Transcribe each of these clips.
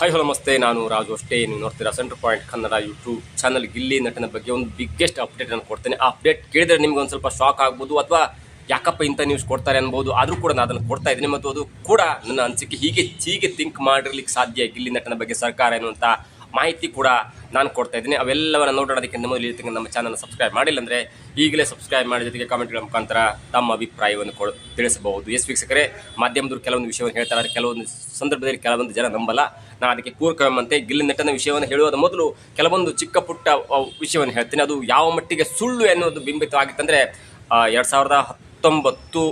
Hi hello ನಮಸ್ತೆ, ನಾನು ರಾಜು ಅಷ್ಟೇ. ನೀವು ನೋಡ್ತೀರಾ centre point Kannada YouTube channel Gilli ನಟನ ಬಗ್ಗೆ ಒಂದು ಬಿಗ್ಗೆಸ್ಟ್ ಅಪ್ಡೇಟ್ ನಾನು ಕೊಡ್ತೇನೆ. ಆ ಅಪ್ಡೇಟ್ ಕೇಳಿದ್ರೆ ನಿಮ್ಗೆ ಒಂದು ಸ್ವಲ್ಪ ಶಾಕ್ ಆಗ್ಬೋದು ಅಥವಾ ಯಾಕಪ್ಪ ಇಂಥ ನ್ಯೂಸ್ ಕೊಡ್ತಾರೆ ಅನ್ಬೋದು. ಆದರೂ ಕೂಡ ನಾನು ಅದನ್ನು ಕೊಡ್ತಾ ಇದ್ದೀನಿ ಮತ್ತು ಅದು ಕೂಡ ನನ್ನ ಅನಿಸಿಕೆ ಹೀಗೆ ಹೀಗೆ ಥಿಂಕ್ ಮಾಡಿರ್ಲಿಕ್ಕೆ ಸಾಧ್ಯ ಗಿಲ್ಲಿ ನಟನ ಬಗ್ಗೆ ಸರ್ಕಾರ ಎನ್ನುವಂಥ ಮಾಹಿತಿ ಕೂಡ ನಾನು ಕೊಡ್ತಾ ಇದ್ದೀನಿ. ಅವೆಲ್ಲವನ್ನ ನೋಡೋದಕ್ಕೆ ಮೊದಲು ಇರ್ತಕ್ಕಂಥ ನಮ್ಮ ಚಾನಲ್ ಸಬ್ಸ್ಕ್ರೈಬ್ ಮಾಡಿಲ್ಲ ಅಂದರೆ ಈಗಲೇ ಸಬ್ಸ್ಕ್ರೈಬ್ ಮಾಡಿ ಜೊತೆಗೆ ಕಾಮೆಂಟ್ಗಳ ಮುಖಾಂತರ ತಮ್ಮ ಅಭಿಪ್ರಾಯವನ್ನು ಕೊಡ ತಿಳಿಸಬಹುದು. ಎಸ್ ವೀಕ್ಷಕರೇ, ಮಾಧ್ಯಮದವರು ಕೆಲವೊಂದು ವಿಷಯವನ್ನು ಹೇಳ್ತಾರೆ ಕೆಲವೊಂದು ಸಂದರ್ಭದಲ್ಲಿ ಕೆಲವೊಂದು ಜನ ನಂಬಲ್ಲ. ನಾನು ಅದಕ್ಕೆ ಪೂರಕವೆಂಬಂತೆ ಗಿಲ್ಲಿ ನೆಟ್ಟನ ವಿಷಯವನ್ನು ಹೇಳುವುದ ಮೊದಲು ಕೆಲವೊಂದು ಚಿಕ್ಕ ಪುಟ್ಟ ವಿಷಯವನ್ನು ಹೇಳ್ತೀನಿ. ಅದು ಯಾವ ಮಟ್ಟಿಗೆ ಸುಳ್ಳು ಎನ್ನುವುದು ಬಿಂಬಿತವಾಗಿತ್ತಂದರೆ ಎರಡು ಸಾವಿರದ ಹತ್ತೊಂಬತ್ತು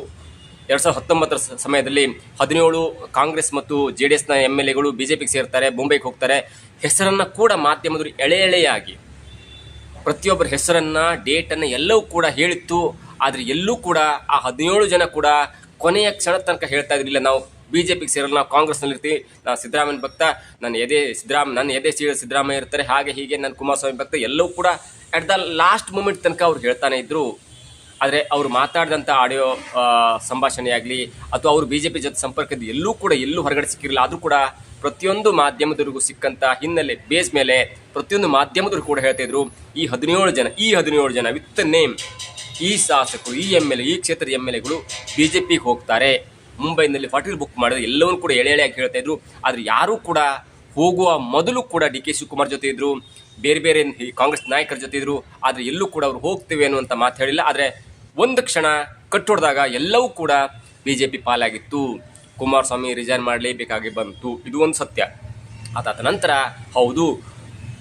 ಎರಡು ಸಾವಿರದ ಹತ್ತೊಂಬತ್ತರ ಸಮಯದಲ್ಲಿ ಹದಿನೇಳು ಕಾಂಗ್ರೆಸ್ ಮತ್ತು ಜೆ ಡಿ ಎಸ್ನ ಎಂ ಎಲ್ ಎಗಳು ಬಿ ಜೆ ಪಿಗೆ ಸೇರ್ತಾರೆ, ಮುಂಬೈಗೆ ಹೋಗ್ತಾರೆ. ಹೆಸರನ್ನು ಕೂಡ ಮಾಧ್ಯಮದವರು ಎಳೆ ಎಳೆಯಾಗಿ ಪ್ರತಿಯೊಬ್ಬರ ಹೆಸರನ್ನು ಡೇಟನ್ನು ಎಲ್ಲವೂ ಕೂಡ ಹೇಳಿತ್ತು. ಆದರೆ ಎಲ್ಲೂ ಕೂಡ ಆ ಹದಿನೇಳು ಜನ ಕೂಡ ಕೊನೆಯ ಕ್ಷಣ ತನಕ ಹೇಳ್ತಾ ಇದ್ರಿಲ್ಲ, ನಾವು ಬಿ ಜೆ ಪಿಗೆ ಸೇರಲ್ಲ, ನಾವು ಕಾಂಗ್ರೆಸ್ನಲ್ಲಿರ್ತೀವಿ ನಾನು ಸಿದ್ದರಾಮಯ್ಯ ಭಕ್ತ, ನನ್ನ ಎದೆ ಸಿದ್ದರಾಮ, ನನ್ನ ಎದೆ ಸೀಳ ಸಿದ್ದರಾಮಯ್ಯ ಇರ್ತಾರೆ, ಹಾಗೆ ಹೀಗೆ ನನ್ನ ಕುಮಾರಸ್ವಾಮಿ ಭಕ್ತ ಎಲ್ಲವೂ ಕೂಡ ಅಟ್ ದ ಲಾಸ್ಟ್ ಮೂಮೆಂಟ್ ತನಕ ಅವ್ರು ಹೇಳ್ತಾನೆ ಇದ್ರು. ಆದರೆ ಅವರು ಮಾತಾಡಿದಂಥ ಆಡಿಯೋ ಸಂಭಾಷಣೆ ಆಗಲಿ, ಅಥವಾ ಅವರು ಬಿ ಜೆ ಪಿ ಜೊತೆ ಸಂಪರ್ಕದ ಎಲ್ಲೂ ಕೂಡ ಎಲ್ಲೂ ಹೊರಗಡೆ ಸಿಕ್ಕಿರಲಿಲ್ಲ ಆದರೂ ಕೂಡ ಪ್ರತಿಯೊಂದು ಮಾಧ್ಯಮದವರಿಗೂ ಸಿಕ್ಕಂಥ ಹಿನ್ನೆಲೆ, ಬೇಸ್ ಮೇಲೆ ಪ್ರತಿಯೊಂದು ಮಾಧ್ಯಮದವರು ಕೂಡ ಹೇಳ್ತಾ ಇದ್ರು, ಈ ಹದಿನೇಳು ಜನ, ಈ ಹದಿನೇಳು ಜನ ವಿತ್ ನೇಮ್ ಈ ಶಾಸಕರು, ಈ ಎಂ ಎಲ್ ಎ ಈ ಕ್ಷೇತ್ರದ ಎಂ ಎಲ್ ಎಗಳು ಬಿ ಜೆ ಪಿಗೆ ಹೋಗ್ತಾರೆ. ಮುಂಬೈನಲ್ಲಿ ಫಾಟಿಲ್ ಬುಕ್ ಮಾಡಿದ್ರೆ ಎಲ್ಲವನ್ನೂ ಕೂಡ ಎಳೆ ಎಳೆಯಾಗಿ ಹೇಳ್ತಾ ಇದ್ರು. ಆದರೆ ಯಾರೂ ಕೂಡ ಹೋಗುವ ಮೊದಲು ಕೂಡ ಡಿ ಕೆ ಶಿವಕುಮಾರ್ ಜೊತೆ ಇದ್ದರು ಬೇರೆ ಬೇರೆ ಕಾಂಗ್ರೆಸ್ ನಾಯಕರ ಜೊತೆ ಇದ್ದರು ಆದರೆ ಎಲ್ಲೂ ಕೂಡ ಅವರು ಹೋಗ್ತೇವೆ ಅನ್ನುವಂಥ ಮಾತು ಹೇಳಿಲ್ಲ. ಆದರೆ ಒಂದು ಕ್ಷಣ ಕಟ್ಟೊಡೆದಾಗ ಎಲ್ಲವೂ ಕೂಡ ಬಿ ಜೆ ಪಿ ಪಾಲಾಗಿತ್ತು. ಕುಮಾರಸ್ವಾಮಿ ರಿಸೈನ್ ಮಾಡಲೇಬೇಕಾಗಿ ಬಂತು. ಇದು ಒಂದು ಸತ್ಯ. ಅದಾದ ನಂತರ, ಹೌದು,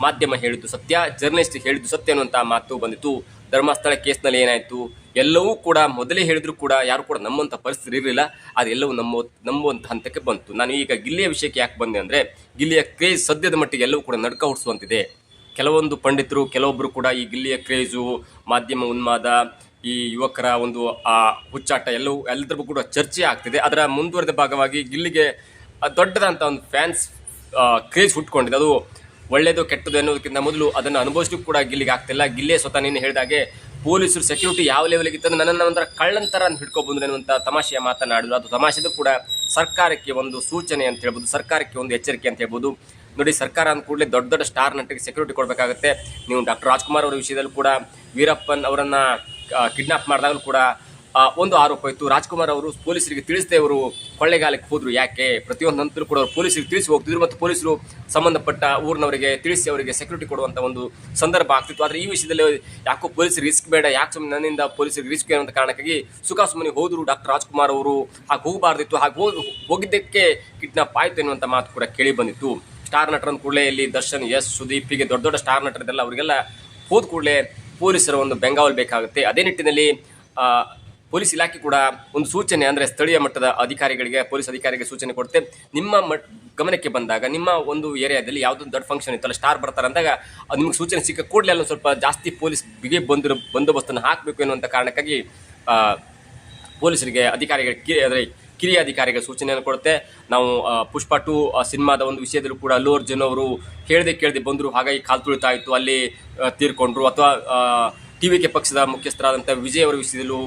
ಮಾಧ್ಯಮ ಹೇಳಿದ್ದು ಸತ್ಯ ಜರ್ನಲಿಸ್ಟ್ ಹೇಳಿದ್ದು ಸತ್ಯ ಅನ್ನುವಂಥ ಮಾತು ಬಂದಿತ್ತು. ಧರ್ಮಸ್ಥಳ ಕೇಸ್ನಲ್ಲಿ ಏನಾಯಿತು? ಎಲ್ಲವೂ ಕೂಡ ಮೊದಲೇ ಹೇಳಿದ್ರು ಕೂಡ ಯಾರು ಕೂಡ ನಮ್ಮಂಥ ಪರಿಸ್ಥಿತಿ ಇರಲಿಲ್ಲ. ಅದೆಲ್ಲವೂ ನಮ್ಮ ನಂಬುವಂಥ ಹಂತಕ್ಕೆ ಬಂತು. ನಾನು ಈಗ ಗಿಲ್ಲಿಯ ವಿಷಯಕ್ಕೆ ಯಾಕೆ ಬಂದೆ ಅಂದರೆ, ಗಿಲ್ಲಿಯ ಕ್ರೇಜ್ ಸದ್ಯದ ಮಟ್ಟಿಗೆ ಎಲ್ಲವೂ ಕೂಡ ನಡ್ಕ ಹುಡಿಸುವಂತಿದೆ ಕೆಲವೊಂದು ಪಂಡಿತರು ಕೆಲವೊಬ್ಬರು ಕೂಡ ಈ ಗಿಲ್ಲಿಯ ಕ್ರೇಜು ಮಾಧ್ಯಮ ಉನ್ಮಾದ ಈ ಯುವಕರ ಒಂದು, ಆ ಹುಚ್ಚಾಟ ಎಲ್ಲವೂ ಎಲ್ಲದಕ್ಕೂ ಕೂಡ ಚರ್ಚೆ ಆಗ್ತಿದೆ. ಅದರ ಮುಂದುವರೆದ ಭಾಗವಾಗಿ ಗಿಲ್ಲಿಗೆ ದೊಡ್ಡದಂತ ಒಂದು ಫ್ಯಾನ್ಸ್ ಕ್ರೇಜ್ ಹುಟ್ಕೊಂಡಿದೆ. ಅದು ಒಳ್ಳೆಯದು ಕೆಟ್ಟದು ಎನ್ನುವುದಕ್ಕಿಂತ ಮೊದಲು ಅದನ್ನು ಅನುಭವಿಸ್ಲಿಕ್ಕೂ ಕೂಡ ಗಿಲ್ಲಿಗೆ ಆಗ್ತಿಲ್ಲ. ಗಿಲ್ಲೇ ಸ್ವತಃ ನೀನು ಹೇಳಿದಾಗೆ ಪೊಲೀಸರು, ಸೆಕ್ಯೂರಿಟಿ ಯಾವ ಲೆವೆಲ್ಗೆ ಇತ್ತು ನನ್ನನ್ನು ಒಂಥರ ಕಳ್ಳಂತರ ಹಿಡ್ಕೊಬಂದ್ರು ಅನ್ನುವಂಥ ತಮಾಷೆಯ ಮಾತನಾಡಿದ್ರು. ಅದು ತಮಾಷೆದು ಕೂಡ ಸರ್ಕಾರಕ್ಕೆ ಒಂದು ಸೂಚನೆ ಅಂತ ಹೇಳ್ಬೋದು, ಸರ್ಕಾರಕ್ಕೆ ಒಂದು ಎಚ್ಚರಿಕೆ ಅಂತ ಹೇಳ್ಬೋದು. ನೋಡಿ, ಸರ್ಕಾರ ಅಂದ ಕೂಡಲೇ ದೊಡ್ಡ ದೊಡ್ಡ ಸ್ಟಾರ್ ನಟರಿಗೆ ಸೆಕ್ಯೂರಿಟಿ ಕೊಡಬೇಕಾಗುತ್ತೆ. ನೀವು ಡಾಕ್ಟರ್ ರಾಜ್ಕುಮಾರ್ ಅವರ ವಿಷಯದಲ್ಲೂ ಕೂಡ ವೀರಪ್ಪನ್ ಅವರನ್ನ ಕಿಡ್ನಾಪ್ ಮಾಡಿದಾಗಲೂ ಕೂಡ ಒಂದು ಆರೋಪ ಇತ್ತು. ರಾಜ್ಕುಮಾರ್ ಅವರು ಪೊಲೀಸರಿಗೆ ತಿಳಿಸದೆ ಅವರು ಕೊಳ್ಳೆಗಾಲಕ್ಕೆ ಹೋದ್ರು. ಯಾಕೆ? ಪ್ರತಿಯೊಂದು ನಂತರ ಕೂಡ ಅವರು ಪೊಲೀಸರಿಗೆ ತಿಳಿಸಿ ಹೋಗ್ತಿದ್ರು ಮತ್ತು ಪೊಲೀಸರು ಸಂಬಂಧಪಟ್ಟ ಊರಿನವರಿಗೆ ತಿಳಿಸಿ ಅವರಿಗೆ ಸೆಕ್ಯೂರಿಟಿ ಕೊಡುವಂಥ ಒಂದು ಸಂದರ್ಭ ಆಗ್ತಿತ್ತು. ಆದರೆ ಈ ವಿಷಯದಲ್ಲಿ ಯಾಕೋ ಪೊಲೀಸ್ ರಿಸ್ಕ್ ಬೇಡ, ಯಾಕೆ ಸುಮ್ಮನೆ ನನ್ನಿಂದ ಪೊಲೀಸರಿಗೆ ರಿಸ್ಕ್ ಅನ್ನುವಂಥ ಕಾರಣಕ್ಕಾಗಿ ಸುಖ ಸುಮ್ಮನೆ ಹೋದ್ರು ಡಾಕ್ಟರ್ ರಾಜ್ಕುಮಾರ್ ಅವರು. ಹಾಗೆ ಹೋಗಬಾರ್ದಿತ್ತು. ಹಾಗೆ ಹೋಗಿ ಹೋಗಿದ್ದಕ್ಕೆ ಕಿಡ್ನಾಪ್ ಆಯ್ತು ಎನ್ನುವಂಥ ಮಾತು ಕೂಡ ಕೇಳಿ ಬಂದಿತ್ತು. ಸ್ಟಾರ್ ನಟರನ್ನ ಕೂಡಲೇ ಇಲ್ಲಿ ದರ್ಶನ್ ಎಸ್ ಸುದೀಪ್ ಹೀಗೆ ದೊಡ್ಡ ದೊಡ್ಡ ಸ್ಟಾರ್ ನಟರಿದ್ದೆಲ್ಲ ಅವರಿಗೆಲ್ಲ ಹೋದ ಕೂಡಲೇ ಪೊಲೀಸರ ಒಂದು ಬೆಂಗಾವಲು ಬೇಕಾಗುತ್ತೆ. ಅದೇ ನಿಟ್ಟಿನಲ್ಲಿ ಪೊಲೀಸ್ ಇಲಾಖೆ ಕೂಡ ಒಂದು ಸೂಚನೆ ಅಂದರೆ ಸ್ಥಳೀಯ ಮಟ್ಟದ ಅಧಿಕಾರಿಗಳಿಗೆ, ಪೊಲೀಸ್ ಅಧಿಕಾರಿಗೆ ಸೂಚನೆ ಕೊಡುತ್ತೆ. ನಿಮ್ಮ ಮಟ್ ಗಮನಕ್ಕೆ ಬಂದಾಗ, ನಿಮ್ಮ ಒಂದು ಏರಿಯಾದಲ್ಲಿ ಯಾವುದೋ ದೊಡ್ಡ ಫಂಕ್ಷನ್ ಇತ್ತಲ್ಲ, ಸ್ಟಾರ್ ಬರ್ತಾರೆ ಅಂದಾಗ, ಅದು ನಿಮ್ಗೆ ಸೂಚನೆ ಸಿಕ್ಕ ಕೂಡಲೇ ಅಲ್ಲೊಂದು ಸ್ವಲ್ಪ ಜಾಸ್ತಿ ಪೊಲೀಸ್ ಬಿಗಿ ಬಂದಿರೋ ಬಂದೋಬಸ್ತನ್ನು ಹಾಕಬೇಕು ಎನ್ನುವಂಥ ಕಾರಣಕ್ಕಾಗಿ ಪೊಲೀಸರಿಗೆ, ಅಧಿಕಾರಿಗಳಿಗೆ ಅಂದರೆ ಕಿರಿಯ ಅಧಿಕಾರಿಗಳ ಸೂಚನೆಯನ್ನು ಕೊಡುತ್ತೆ. ನಾವು ಪುಷ್ಪ ಟು ಸಿನಿಮಾದ ಒಂದು ವಿಷಯದಲ್ಲೂ ಕೂಡ ಲೋರ್ ಅರ್ಜುನ್ ಅವರು ಕೇಳದೆ ಕೇಳದೆ ಬಂದರು. ಹಾಗಾಗಿ ಕಾಲು ತುಳಿತಾ ಇತ್ತು. ಅಲ್ಲಿ ತೀರ್ಕೊಂಡ್ರು. ಅಥವಾ ಟಿ ವಿ ಕೆ ಪಕ್ಷದ ಮುಖ್ಯಸ್ಥರಾದಂಥ ವಿಜಯ್ ಅವರ ವಿಷಯದಲ್ಲೂ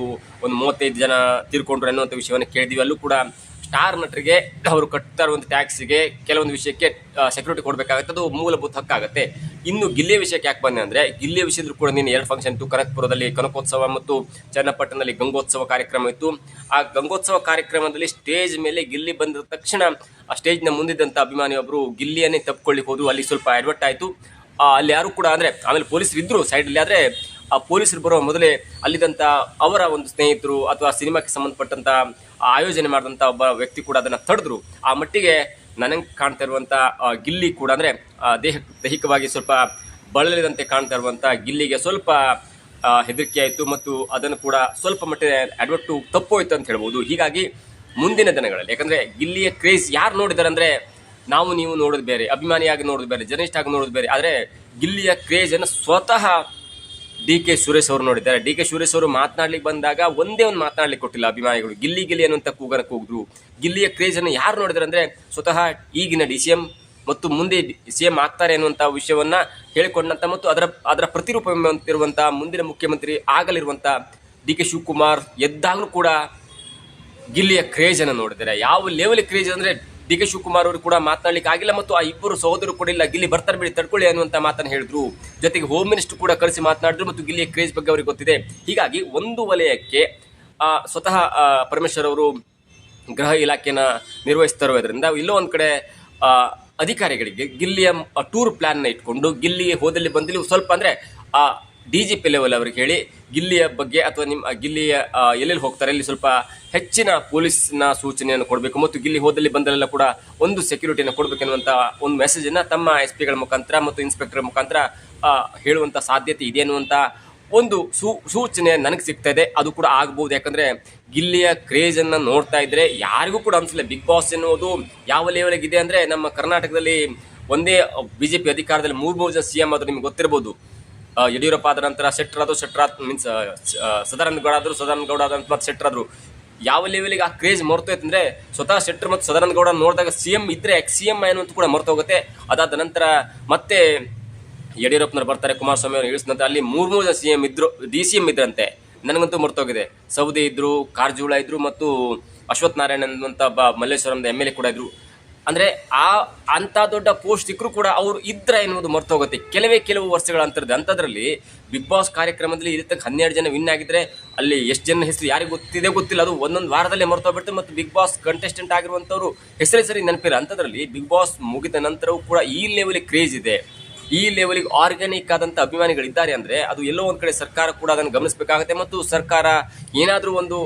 ಒಂದು ಮೂವತ್ತೈದು ಜನ ತೀರ್ಕೊಂಡ್ರು ಅನ್ನುವಂಥ ವಿಷಯವನ್ನು ಕೇಳಿದ್ವಿ. ಅಲ್ಲೂ ಕೂಡ ಸ್ಟಾರ್ ನಟರಿಗೆ ಅವರು ಕಟ್ತಾ ಇರುವಂಥ ಟ್ಯಾಕ್ಸಿಗೆ ಕೆಲವೊಂದು ವಿಷಯಕ್ಕೆ ಸೆಕ್ಯೂರಿಟಿ ಕೊಡಬೇಕಾಗುತ್ತೆ. ಅದು ಮೂಲಭೂತ ಹಕ್ಕಾಗುತ್ತೆ. ಇನ್ನು ಗಿಲ್ಲಿಯ ವಿಷಯಕ್ಕೆ ಯಾಕೆ ಬಂದೆ ಅಂದರೆ ಗಿಲ್ಲಿಯ ವಿಷಯದಲ್ಲೂ ಕೂಡ ನೀನು ಎರಡು ಫಂಕ್ಷನ್ ಇತ್ತು. ಕನಕಪುರದಲ್ಲಿ ಕನಕೋತ್ಸವ ಮತ್ತು ಚನ್ನಪಟ್ಟಣದಲ್ಲಿ ಗಂಗೋತ್ಸವ ಕಾರ್ಯಕ್ರಮ ಇತ್ತು. ಆ ಗಂಗೋತ್ಸವ ಕಾರ್ಯಕ್ರಮದಲ್ಲಿ ಸ್ಟೇಜ್ ಮೇಲೆ ಗಿಲ್ಲಿ ಬಂದ ತಕ್ಷಣ ಆ ಸ್ಟೇಜ್ನ ಮುಂದಿದ್ದಂಥ ಅಭಿಮಾನಿಯೊಬ್ಬರು ಗಿಲ್ಲಿಯನ್ನೇ ತಪ್ಪಿಕೊಳ್ಳಿ ಹೋದ್ರು. ಅಲ್ಲಿ ಸ್ವಲ್ಪ ಅಡ್ವರ್ಟ್ ಆಯಿತು. ಅಲ್ಲಿ ಯಾರು ಕೂಡ ಅಂದರೆ, ಆಮೇಲೆ ಪೊಲೀಸರು ಇದ್ದರು ಸೈಡಲ್ಲಿ ಆದರೆ ಆ ಪೊಲೀಸರು ಬರುವ ಮೊದಲೇ ಅಲ್ಲಿದ್ದಂಥ ಅವರ ಒಂದು ಸ್ನೇಹಿತರು ಅಥವಾ ಸಿನಿಮಾಕ್ಕೆ ಸಂಬಂಧಪಟ್ಟಂಥ ಆಯೋಜನೆ ಮಾಡಿದಂಥ ಒಬ್ಬ ವ್ಯಕ್ತಿ ಕೂಡ ಅದನ್ನು ತಡೆದ್ರು. ಆ ಮಟ್ಟಿಗೆ ನನಗೆ ಕಾಣ್ತಾ ಇರುವಂಥ ಗಿಲ್ಲಿ ಕೂಡ ಅಂದರೆ ದೇಹ, ದೈಹಿಕವಾಗಿ ಸ್ವಲ್ಪ ಬಳಲಿದಂತೆ ಕಾಣ್ತಾ ಇರುವಂಥ ಗಿಲ್ಲಿಗೆ ಸ್ವಲ್ಪ ಹೆದರಿಕೆ ಆಯಿತು ಮತ್ತು ಅದನ್ನು ಕೂಡ ಸ್ವಲ್ಪ ಮಟ್ಟಿಗೆ ಅಡ್ವರ್ಟು ತಪ್ಪೋಯ್ತು ಅಂತ ಹೇಳ್ಬೋದು. ಹೀಗಾಗಿ ಮುಂದಿನ ದಿನಗಳಲ್ಲಿ, ಯಾಕಂದರೆ ಗಿಲ್ಲಿಯ ಕ್ರೇಜ್ ಯಾರು ನೋಡಿದ್ದಾರೆ ಅಂದರೆ ನಾವು ನೀವು ನೋಡೋದು ಬೇರೆ, ಅಭಿಮಾನಿಯಾಗಿ ನೋಡೋದು ಬೇರೆ ಜರ್ನಲಿಸ್ಟ್ ಆಗಿ ನೋಡೋದು ಬೇರೆ, ಆದರೆ ಗಿಲ್ಲಿಯ ಕ್ರೇಜನ್ನು ಸ್ವತಃ ಡಿ ಕೆ ಸುರೇಶ್ ಅವರು ನೋಡಿದ್ದಾರೆ. ಡಿ ಕೆ ಸುರೇಶ್ ಅವರು ಮಾತನಾಡ್ಲಿಕ್ಕೆ ಬಂದಾಗ ಒಂದೇ ಒಂದು ಮಾತನಾಡ್ಲಿಕ್ಕೆ ಕೊಟ್ಟಿಲ್ಲ ಅಭಿಮಾನಿಗಳು. ಗಿಲ್ಲಿ ಗಿಲ್ಲಿ ಅನ್ನುವಂಥ ಕೂಗನ ಕೂಗಿದ್ರು ಗಿಲ್ಲಿಯ ಕ್ರೇಜನ್ನು ಯಾರು ನೋಡಿದ್ರೆ ಅಂದರೆ ಸ್ವತಃ ಈಗಿನ ಡಿ ಸಿ ಎಂ ಮತ್ತು ಮುಂದೆ ಸಿ ಎಂ ಆಗ್ತಾರೆ ಅನ್ನುವಂಥ ವಿಷಯವನ್ನ ಹೇಳಿಕೊಂಡಂಥ ಮತ್ತು ಅದರ ಅದರ ಪ್ರತಿರೂಪ ಮುಂದಿನ ಮುಖ್ಯಮಂತ್ರಿ ಆಗಲಿರುವಂಥ ಡಿ ಕೆ ಶಿವಕುಮಾರ್ ಎದ್ದಾಗಲೂ ಕೂಡ ಗಿಲ್ಲಿಯ ಕ್ರೇಜನ್ನು ನೋಡಿದ್ದಾರೆ. ಯಾವ ಲೆವೆಲ್ ಕ್ರೇಜ್ ಅಂದರೆ ಡಿ ಕೆ ಶಿವಕುಮಾರ್ ಅವರು ಕೂಡ ಮಾತನಾಡಲಿಕ್ಕೆ ಆಗಿಲ್ಲ ಮತ್ತು ಆ ಇಬ್ಬರು ಸಹೋದರರು ಕೂಡ ಇಲ್ಲ. ಗಿಲ್ಲಿ ಬರ್ತಾರೆ ಬಿಡಿ, ತಡ್ಕೊಳ್ಳಿ ಅನ್ನುವಂತ ಮಾತನ್ನು ಹೇಳಿದ್ರು. ಜೊತೆಗೆ ಹೋಮ್ ಮಿನಿಸ್ಟರ್ ಕೂಡ ಕರೆಸಿ ಮಾತನಾಡಿದ್ರು ಮತ್ತು ಗಿಲ್ಲಿಯ ಕ್ರೇಜ್ ಬಗ್ಗೆ ಅವರಿಗೆ ಗೊತ್ತಿದೆ. ಹೀಗಾಗಿ ಒಂದು ವಲಯಕ್ಕೆ ಸ್ವತಃ ಪರಮೇಶ್ವರ್ ಅವರು ಗೃಹ ಇಲಾಖೆನ ನಿರ್ವಹಿಸ್ತಾ ಇರೋದ್ರಿಂದ ಇಲ್ಲೋ ಒಂದು ಕಡೆ ಅಧಿಕಾರಿಗಳಿಗೆ ಗಿಲ್ಲಿಯ ಟೂರ್ ಪ್ಲಾನ್ ಇಟ್ಕೊಂಡು ಗಿಲ್ಲಿಗೆ ಹೋದಲ್ಲಿ ಬಂದಲ್ಲಿ ಸ್ವಲ್ಪ ಅಂದರೆ, ಆ ಡಿ ಜಿ ಪಿ ಲೆವೆಲ್ ಅವ್ರಿಗೆ ಹೇಳಿ ಗಿಲ್ಲಿಯ ಬಗ್ಗೆ ಅಥವಾ ನಿಮ್ಮ ಗಿಲ್ಲಿಯ ಎಲ್ಲೆಲ್ಲಿ ಹೋಗ್ತಾರೆ ಅಲ್ಲಿ ಸ್ವಲ್ಪ ಹೆಚ್ಚಿನ ಪೊಲೀಸ್ನ ಸೂಚನೆಯನ್ನು ಕೊಡಬೇಕು ಮತ್ತು ಗಿಲ್ಲಿ ಹೋದಲ್ಲಿ ಬಂದಲ್ಲೆಲ್ಲ ಕೂಡ ಒಂದು ಸೆಕ್ಯೂರಿಟಿಯನ್ನು ಕೊಡಬೇಕೆನ್ನುವಂಥ ಒಂದು ಮೆಸೇಜನ್ನು ತಮ್ಮ ಎಸ್ ಪಿಗಳ ಮುಖಾಂತರ ಮತ್ತು ಇನ್ಸ್ಪೆಕ್ಟರ್ ಮುಖಾಂತರ ಹೇಳುವಂಥ ಸಾಧ್ಯತೆ ಇದೆ ಅನ್ನುವಂಥ ಒಂದು ಸೂ ಸೂಚನೆ ನನಗೆ ಸಿಗ್ತಾ ಇದೆ ಅದು ಕೂಡ ಆಗ್ಬೋದು. ಯಾಕಂದರೆ ಗಿಲ್ಲಿಯ ಕ್ರೇಜನ್ನು ನೋಡ್ತಾ ಇದ್ದರೆ ಯಾರಿಗೂ ಕೂಡ ಅನ್ಸಲ್ಲ. ಬಿಗ್ ಬಾಸ್ ಎನ್ನುವುದು ಯಾವ ಲೆವೆಲ್ಗೆ ಇದೆ ಅಂದ್ರೆ ನಮ್ಮ ಕರ್ನಾಟಕದಲ್ಲಿ ಒಂದೇ ಬಿ ಜೆ ಪಿ ಅಧಿಕಾರದಲ್ಲಿ ಮೂರು ಮೂರು ಜನ ಸಿ ಎಂ ಆದರೂ ನಿಮ್ಗೆ ಗೊತ್ತಿರಬಹುದು ಆ, ಯಡಿಯೂರಪ್ಪ ಆದ ನಂತರ ಶೆಟ್ಟರ್ ಆದ್ರು ಶೆಟ್ಟರ್ ಮೀನ್ಸ್ ಸದಾನಂದ ಗೌಡ ಆದ್ರು ಸದಾನಂದ ಗೌಡ ಆದ ಮತ್ತು ಆದ್ರು ಯಾವ ಲೆವೆಲಿಗೆ ಆ ಕ್ರೇಜ್ ಮರ್ತೋಯ್ತು ಅಂದ್ರೆ ಸ್ವತಃ ಶೆಟ್ಟರ್ ಮತ್ತು ಸದಾನಂದ ಗೌಡ ನೋಡಿದಾಗ ಸಿ ಎಂ ಇದ್ರೆ ಸಿ ಎಂ ಅಂತ ಕೂಡ ಮರ್ತೋಗುತ್ತೆ. ಅದಾದ ನಂತರ ಮತ್ತೆ ಯಡಿಯೂರಪ್ಪನವ್ರು ಬರ್ತಾರೆ, ಕುಮಾರಸ್ವಾಮಿ ಅವರು ಇಳಿಸಿದ ನಂತರ ಅಲ್ಲಿ ಮೂರು ಮೂರು ಜನ ಸಿ ಎಂ ಇದ್ರು ಡಿ ಸಿ ಎಂ ಇದ್ರಂತೆ. ನನಗಂತೂ ಮರ್ತೋಗಿದೆ. ಸೌದಿ ಇದ್ರು, ಕಾರ್ಜುಳ ಇದ್ರು ಮತ್ತು ಅಶ್ವಥ್ ನಾರಾಯಣ್ ಅನ್ನುವಂಥ ಮಲ್ಲೇಶ್ವರಂದ ಎಂ ಎಲ್ ಎ ಕೂಡ ಇದ್ರು. ಅಂದ್ರೆ ಆ ಅಂತ ದೊಡ್ಡ ಪೋಸ್ಟ್ ಸಿಕ್ಕರು ಕೂಡ ಅವರು ಇದ್ರ ಎನ್ನುವುದು ಮರ್ತೋಗುತ್ತೆ. ಕೆಲವೇ ಕೆಲವು ವರ್ಷಗಳ ಅಂತರದ್ದು. ಅಂಥದ್ರಲ್ಲಿ ಬಿಗ್ ಬಾಸ್ ಕಾರ್ಯಕ್ರಮದಲ್ಲಿ ಇಲ್ಲಿ ಹನ್ನೆರಡು ಜನ ವಿನ್ ಆಗಿದ್ರೆ ಅಲ್ಲಿ ಎಷ್ಟು ಜನ ಹೆಸರು ಯಾರಿಗೆ ಗೊತ್ತಿದೆ ಗೊತ್ತಿಲ್ಲ. ಅದು ಒಂದೊಂದು ವಾರದಲ್ಲೇ ಮರ್ತೋಗ್ಬಿಟ್ಟು ಮತ್ತು ಬಿಗ್ ಬಾಸ್ ಕಂಟೆಸ್ಟೆಂಟ್ ಆಗಿರುವಂಥವ್ರು ಹೆಸರೇ ಸರಿ ನೆನಪಿಲ್ಲ. ಅಂಥದ್ರಲ್ಲಿ ಬಿಗ್ ಬಾಸ್ ಮುಗಿದ ನಂತರವೂ ಕೂಡ ಈ ಲೆವೆಲಿಗೆ ಕ್ರೇಜ್ ಇದೆ. ಈ ಲೆವೆಲಿಗೆ ಆರ್ಗ್ಯಾನಿಕ್ ಆದಂತ ಅಭಿಮಾನಿಗಳಿದ್ದಾರೆ ಅಂದ್ರೆ ಅದು ಎಲ್ಲೋ ಒಂದು ಕಡೆ ಸರ್ಕಾರ ಕೂಡ ಅದನ್ನು ಗಮನಿಸಬೇಕಾಗುತ್ತೆ ಮತ್ತು ಸರ್ಕಾರ ಏನಾದರೂ ಒಂದು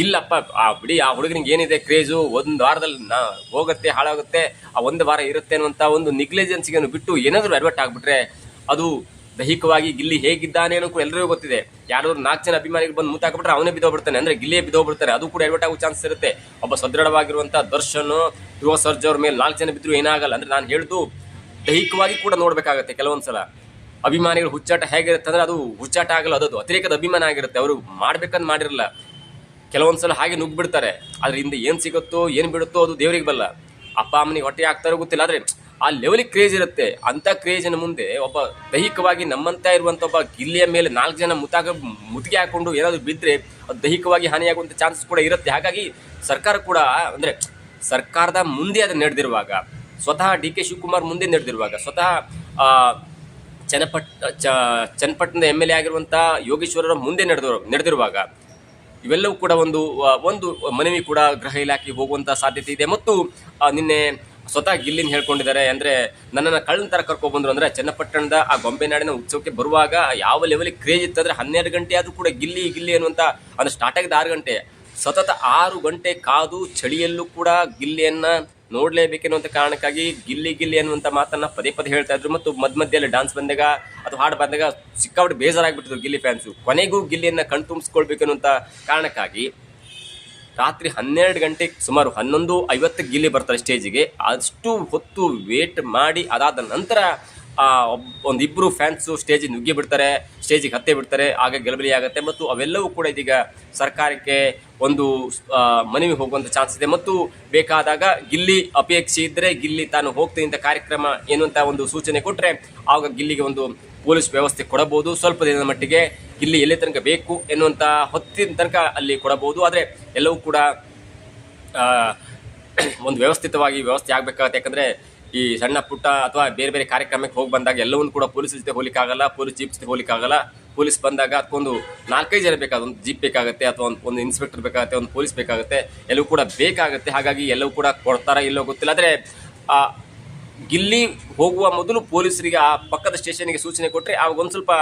ಇಲ್ಲಪ್ಪ, ಆ ಬಿಡಿ, ಆ ಹುಡುಗನಿಗೆ ಏನಿದೆ ಕ್ರೇಜು, ಒಂದು ವಾರದಲ್ಲಿ ನಾ ಹೋಗುತ್ತೆ, ಹಾಳಾಗುತ್ತೆ, ಆ ಒಂದು ವಾರ ಇರುತ್ತೆ ಅನ್ನುವಂತ ಒಂದು ನಿಗ್ಲಿಜೆನ್ಸ್ಗೆ ಬಿಟ್ಟು ಏನಾದರೂ ಅಡ್ವರ್ಟ್ ಆಗಿಬಿಟ್ರೆ ಅದು ದೈಹಿಕವಾಗಿ ಗಿಲ್ಲಿ ಹೇಗಿದ್ದಾನೆ ಅನ್ನೋ ಕೂಡ ಎಲ್ಲರಿಗೂ ಗೊತ್ತಿದೆ. ಯಾರೋ ನಾಲ್ಕು ಜನ ಅಭಿಮಾನಿಗೆ ಬಂದು ಮುತ್ತಾಕ್ಬಿಟ್ರೆ ಅವನೇ ಬಿದ್ದೋಗ್ಬಿಡ್ತಾನೆ. ಅಂದ್ರೆ ಗಿಲ್ಲಿಯೇ ಬಿದ್ದೋಗ್ಬಿಡ್ತಾರೆ. ಅದು ಕೂಡ ಅಡ್ವರ್ಟ್ ಆಗೋ ಚಾನ್ಸ್ ಇರುತ್ತೆ. ಒಬ್ಬ ಸದೃಢವಾಗಿರುವಂಥ ದರ್ಶನ್ ಯುವ ಸರ್ಜ್ ಮೇಲೆ ನಾಲ್ಕು ಜನ ಬಿದ್ರು ಏನಾಗಲ್ಲ. ಅಂದ್ರೆ ನಾನು ಹೇಳ್ದು ದೈಹಿಕವಾಗಿ ಕೂಡ ನೋಡಬೇಕಾಗತ್ತೆ ಕೆಲವೊಂದು ಸಲ ಅಭಿಮಾನಿಗಳು ಹುಚ್ಚಾಟ ಹೇಗಿರುತ್ತೆ ಅಂದ್ರೆ ಅದು ಹುಚ್ಚಾಟ ಆಗಲ್ಲ, ಅದು ಅತಿರೇಕದ ಅಭಿಮಾನ ಆಗಿರುತ್ತೆ. ಅವರು ಮಾಡ್ಬೇಕಂತ ಮಾಡಿರಲ್ಲ. ಕೆಲವೊಂದ್ಸಲ ಹಾಗೆ ನುಗ್ಗಿಬಿಡ್ತಾರೆ ಆದ್ರೆ ಹಿಂದೆ ಏನ್ ಸಿಗುತ್ತೋ, ಏನ್ ಬಿಡುತ್ತೋ ಅದು ದೇವರಿಗೆ ಬಲ್ಲ. ಅಪ್ಪ, ಅಮ್ಮನಿಗೆ ಹೊಟ್ಟೆ ಹಾಕ್ತಾರೋ ಗೊತ್ತಿಲ್ಲ. ಆದ್ರೆ ಆ ಲೆವೆಲಿಗೆ ಕ್ರೇಜ್ ಇರುತ್ತೆ. ಅಂತ ಕ್ರೇಜಿನ ಮುಂದೆ ಒಬ್ಬ ದೈಹಿಕವಾಗಿ ನಮ್ಮಂತ ಇರುವಂತ ಒಬ್ಬ ಗಿಲ್ಲಿಯ ಮೇಲೆ ನಾಲ್ಕು ಜನ ಮುತ್ತಾಗ ಮುತ್ತಿಗೆ ಹಾಕೊಂಡು ಏನಾದ್ರು ಬಿದ್ರೆ ಅದು ದೈಹಿಕವಾಗಿ ಹಾನಿಯಾಗುವಂತ ಚಾನ್ಸಸ್ ಕೂಡ ಇರುತ್ತೆ. ಹಾಗಾಗಿ ಸರ್ಕಾರ ಕೂಡ ಅಂದ್ರೆ ಸರ್ಕಾರದ ಮುಂದೆ ಅದು ನಡೆದಿರುವಾಗ, ಸ್ವತಃ ಡಿ ಕೆ ಶಿವಕುಮಾರ್ ಮುಂದೆ ನಡೆದಿರುವಾಗ, ಸ್ವತಃ ಚನ್ನಪಟ್ ಚ, ಚನ್ನಪಟ್ಟಣದ ಎಂ ಎಲ್ ಎ ಆಗಿರುವಂಥ ಯೋಗೇಶ್ವರರ ಮುಂದೆ ನಡೆದಿರುವ ನಡೆದಿರುವಾಗ ಇವೆಲ್ಲವೂ ಕೂಡ ಒಂದು ಒಂದು ಮನವಿ ಕೂಡ ಗೃಹ ಇಲಾಖೆಗೆ ಹೋಗುವಂತ ಸಾಧ್ಯತೆ ಇದೆ. ಮತ್ತು ನಿನ್ನೆ ಸ್ವತಃ ಗಿಲ್ಲಿನ್ ಹೇಳ್ಕೊಂಡಿದ್ದಾರೆ, ಅಂದ್ರೆ ನನ್ನನ್ನು ಕಳ್ಳನ ತರ ಕರ್ಕೊಬಂದ್ರು ಬಂದ್ರು ಅಂದ್ರೆ ಚನ್ನಪಟ್ಟಣದ ಆ ಗೊಂಬೆ ನಾಡಿನ ಉತ್ಸವಕ್ಕೆ ಬರುವಾಗ ಯಾವ ಲೆವೆಲ್ ಕ್ರೇಜ್ ಇತ್ತಂದ್ರೆ ಹನ್ನೆರಡು ಗಂಟೆ ಆದ್ರೂ ಕೂಡ ಗಿಲ್ಲಿ ಗಿಲ್ಲಿ ಅನ್ನುವಂತ, ಅಂದ್ರೆ ಸ್ಟಾರ್ಟ್ ಆಗಿದ್ದು ಆರು ಗಂಟೆ. ಸತತ ಆರು ಗಂಟೆ ಕಾದು ಚಳಿಯಲ್ಲೂ ಕೂಡ ಗಿಲ್ಲಿಯನ್ನ ನೋಡ್ಲೇಬೇಕೆನ್ನುವಂತ ಕಾರಣಕ್ಕಾಗಿ ಗಿಲ್ಲಿ ಗಿಲ್ಲಿ ಅನ್ನುವಂತ ಮಾತನ್ನ ಪದೇ ಪದೇ ಹೇಳ್ತಾ ಇದ್ರು ಮತ್ತು ಮಧ್ಯ ಮಧ್ಯದಲ್ಲಿ ಡಾನ್ಸ್ ಬಂದಾಗ ಅಥವಾ ಹಾಡು ಬಂದಾಗ ಸಿಕ್ಕಾಬಿಟ್ಟು ಬೇಜಾರಾಗ್ಬಿಟ್ಟಿದ್ರು ಗಿಲ್ಲಿ ಫ್ಯಾನ್ಸು ಕೊನೆಗೂ ಗಿಲ್ಲಿಯನ್ನ ಕಣ್ತುಂಬಿಸ್ಕೊಳ್ಬೇಕೆನ್ನುವಂತ ಕಾರಣಕ್ಕಾಗಿ ರಾತ್ರಿ ಹನ್ನೆರಡು ಗಂಟೆಗೆ ಸುಮಾರು ಹನ್ನೊಂದು ಐವತ್ತು ಗಿಲ್ಲಿ ಬರ್ತಾರೆ ಸ್ಟೇಜಿಗೆ ಅಷ್ಟು ಹೊತ್ತು ವೇಟ್ ಮಾಡಿ ಅದಾದ ನಂತರ ಒಂದಿಬ್ಬರು ಫ್ಯಾನ್ಸು ಸ್ಟೇಜಿಗೆ ನುಗ್ಗಿ ಬಿಡ್ತಾರೆ ಸ್ಟೇಜಿಗೆ ಹತ್ತೆ ಬಿಡ್ತಾರೆ, ಆಗ ಗೆಲುಬಲಿ ಆಗುತ್ತೆ. ಮತ್ತು ಅವೆಲ್ಲವೂ ಕೂಡ ಇದೀಗ ಸರ್ಕಾರಕ್ಕೆ ಒಂದು ಮನವಿ ಹೋಗುವಂಥ ಚಾನ್ಸ್ ಇದೆ. ಮತ್ತು ಬೇಕಾದಾಗ ಗಿಲ್ಲಿ ಅಪೇಕ್ಷೆ ಇದ್ದರೆ ಗಿಲ್ಲಿ ತಾನು ಹೋಗ್ತೀನಿ ಅಂತ ಕಾರ್ಯಕ್ರಮ ಎನ್ನುವಂಥ ಒಂದು ಸೂಚನೆ ಕೊಟ್ಟರೆ ಆವಾಗ ಗಿಲ್ಲಿಗೆ ಒಂದು ಪೊಲೀಸ್ ವ್ಯವಸ್ಥೆ ಕೊಡಬಹುದು. ಸ್ವಲ್ಪ ದಿನದ ಮಟ್ಟಿಗೆ ಗಿಲ್ಲಿ ಎಲ್ಲಿ ತನಕ ಬೇಕು ಎನ್ನುವಂಥ ಹೊತ್ತಿನ ತನಕ ಅಲ್ಲಿ ಕೊಡಬಹುದು. ಆದರೆ ಎಲ್ಲವೂ ಕೂಡ ಒಂದು ವ್ಯವಸ್ಥಿತವಾಗಿ ವ್ಯವಸ್ಥೆ ಆಗಬೇಕಾಗತ್ತೆ. ಯಾಕಂದ್ರೆ ಈ ಸಣ್ಣ ಪುಟ್ಟ ಅಥವಾ ಬೇರೆ ಬೇರೆ ಕಾರ್ಯಕ್ರಮಕ್ಕೆ ಹೋಗಿ ಬಂದಾಗ ಎಲ್ಲವನ್ನು ಕೂಡ ಪೊಲೀಸ್ ಜೊತೆ ಹೋಲಿಕ್ಕಾಗಲ್ಲ, ಪೊಲೀಸ್ ಜೀಪ್ ಜೊತೆ ಹೋಲಿಕ್ಕಾಗಲ್ಲ. ಪೊಲೀಸ್ ಬಂದಾಗ ಅದಕ್ಕೊಂದು ನಾಲ್ಕೈದು ಜನ ಬೇಕಾದ ಒಂದು ಜೀಪ್ ಬೇಕಾಗುತ್ತೆ ಅಥವಾ ಒಂದು ಒಂದು ಇನ್ಸ್ಪೆಕ್ಟರ್ ಬೇಕಾಗುತ್ತೆ, ಒಂದು ಪೊಲೀಸ್ ಬೇಕಾಗುತ್ತೆ, ಎಲ್ಲವೂ ಕೂಡ ಬೇಕಾಗುತ್ತೆ. ಹಾಗಾಗಿ ಎಲ್ಲವೂ ಕೂಡ ಕೊಡ್ತಾರ ಇಲ್ಲೋ ಗೊತ್ತಿಲ್ಲ. ಆದರೆ ಗಿಲ್ಲಿ ಹೋಗುವ ಮೊದಲು ಪೊಲೀಸರಿಗೆ ಆ ಪಕ್ಕದ ಸ್ಟೇಷನ್ಗೆ ಸೂಚನೆ ಕೊಟ್ಟರೆ ಆವಾಗ ಒಂದು ಸ್ವಲ್ಪ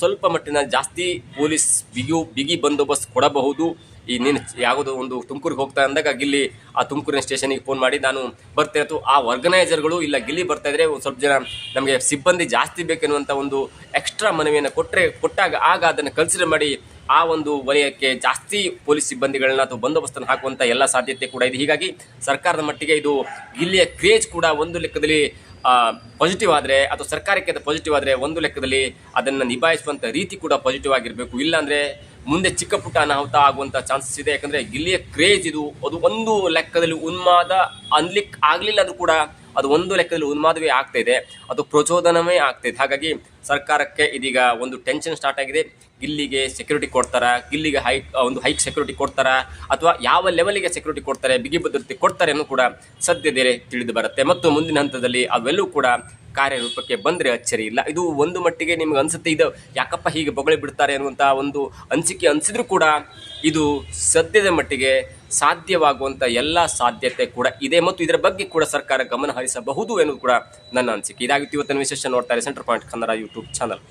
ಸ್ವಲ್ಪ ಮಟ್ಟಿನ ಜಾಸ್ತಿ ಪೊಲೀಸ್ ಬಿಗಿ ಬಿಗಿ ಬಂದೋಬಸ್ತ್ ಕೊಡಬಹುದು. ಈ ನೀನು ಯಾವುದೋ ಒಂದು ತುಮಕೂರಿಗೆ ಹೋಗ್ತಾ ಅಂದಾಗ ಗಿಲ್ಲಿ ಆ ತುಮಕೂರಿನ ಸ್ಟೇಷನಿಗೆ ಫೋನ್ ಮಾಡಿ, ನಾನು ಬರ್ತಾ. ಇತ್ತು ಆ ಆರ್ಗನೈಸರ್ಗಳು ಇಲ್ಲ, ಗಿಲ್ಲಿ ಬರ್ತಾ ಇದ್ರೆ ಒಂದು ಸ್ವಲ್ಪ ಜನ ನಮಗೆ ಸಿಬ್ಬಂದಿ ಜಾಸ್ತಿ ಬೇಕೆನ್ನುವಂಥ ಒಂದು ಎಕ್ಸ್ಟ್ರಾ ಮನವಿಯನ್ನು ಕೊಟ್ಟರೆ ಕೊಟ್ಟಾಗ ಆಗ ಅದನ್ನು ಕನ್ಸಿಡರ್ ಮಾಡಿ ಆ ಒಂದು ವಲಯಕ್ಕೆ ಜಾಸ್ತಿ ಪೊಲೀಸ್ ಸಿಬ್ಬಂದಿಗಳನ್ನ ಅಥವಾ ಬಂದೋಬಸ್ತನ್ನು ಹಾಕುವಂಥ ಎಲ್ಲ ಸಾಧ್ಯತೆ ಕೂಡ ಇದೆ. ಹೀಗಾಗಿ ಸರ್ಕಾರದ ಮಟ್ಟಿಗೆ ಇದು ಗಿಲ್ಲಿಯ ಕ್ರೇಜ್ ಕೂಡ ಒಂದು ಲೆಕ್ಕದಲ್ಲಿ ಪಾಸಿಟಿವ್ ಆದರೆ ಅಥವಾ ಸರ್ಕಾರಕ್ಕೆ ಅದು ಪಾಸಿಟಿವ್ ಆದರೆ ಒಂದು ಲೆಕ್ಕದಲ್ಲಿ ಅದನ್ನು ನಿಭಾಯಿಸುವಂಥ ರೀತಿ ಕೂಡ ಪಾಸಿಟಿವ್ ಆಗಿರಬೇಕು. ಇಲ್ಲಾಂದ್ರೆ ಮುಂದೆ ಚಿಕ್ಕ ಪುಟ್ಟ ಅನಾಹುತ ಆಗುವಂಥ ಚಾನ್ಸಸ್ ಇದೆ. ಯಾಕಂದ್ರೆ ಗಿಲ್ಲಿಯ ಕ್ರೇಜ್ ಇದು. ಅದು ಒಂದು ಲೆಕ್ಕದಲ್ಲಿ ಉನ್ಮಾದ ಅನ್ಲಿಕ್ಕೆ ಆಗಲಿಲ್ಲ ಅದು ಕೂಡ ಅದು ಒಂದು ಲೆಕ್ಕದಲ್ಲಿ ಉನ್ಮಾದವೇ ಆಗ್ತಾ ಇದೆ. ಅದು ಪ್ರಚೋದನವೇ ಆಗ್ತಾ ಇದೆ. ಹಾಗಾಗಿ ಸರ್ಕಾರಕ್ಕೆ ಇದೀಗ ಒಂದು ಟೆನ್ಷನ್ ಸ್ಟಾರ್ಟ್ ಆಗಿದೆ. ಗಿಲ್ಲಿಗೆ ಸೆಕ್ಯೂರಿಟಿ ಕೊಡ್ತಾರಾ? ಗಿಲ್ಲಿಗೆ ಹೈ ಒಂದು ಹೈಕ್ ಸೆಕ್ಯೂರಿಟಿ ಕೊಡ್ತಾರಾ? ಅಥವಾ ಯಾವ ಲೆವೆಲ್ಗೆ ಸೆಕ್ಯೂರಿಟಿ ಕೊಡ್ತಾರೆ? ಬಿಗಿ ಭದ್ರತೆ ಕೊಡ್ತಾರೆ ಅನ್ನೋ ಕೂಡ ಸದ್ಯದೇ ತಿಳಿದು ಬರುತ್ತೆ. ಮತ್ತು ಮುಂದಿನ ಹಂತದಲ್ಲಿ ಅವೆಲ್ಲೂ ಕೂಡ ಕಾರ್ಯರೂಪಕ್ಕೆ ಬಂದರೆ ಅಚ್ಚರಿ ಇಲ್ಲ. ಇದು ಒಂದು ಮಟ್ಟಿಗೆ ನಿಮ್ಗೆ ಅನಿಸುತ್ತೆ, ಇದು ಯಾಕಪ್ಪ ಹೀಗೆ ಬೊಗಳಿ ಬಿಡ್ತಾರೆ ಅನ್ನುವಂಥ ಒಂದು ಅನಿಸಿಕೆ ಅನಿಸಿದ್ರು ಕೂಡ ಇದು ಸದ್ಯದ ಮಟ್ಟಿಗೆ ಸಾಧ್ಯವಾಗುವಂಥ ಎಲ್ಲ ಸಾಧ್ಯತೆ ಕೂಡ ಇದೆ ಮತ್ತು ಇದರ ಬಗ್ಗೆ ಕೂಡ ಸರ್ಕಾರ ಗಮನ ಹರಿಸಬಹುದು ಎನ್ನುವುದು ಕೂಡ ನನ್ನ ಅನಿಸಿಕೆ. ಇದಾಗಿತ್ತು ಇವತ್ತಿನ ವಿಶೇಷ ನೋಡ್ತಾರೆ centre point Kannada YouTube channel.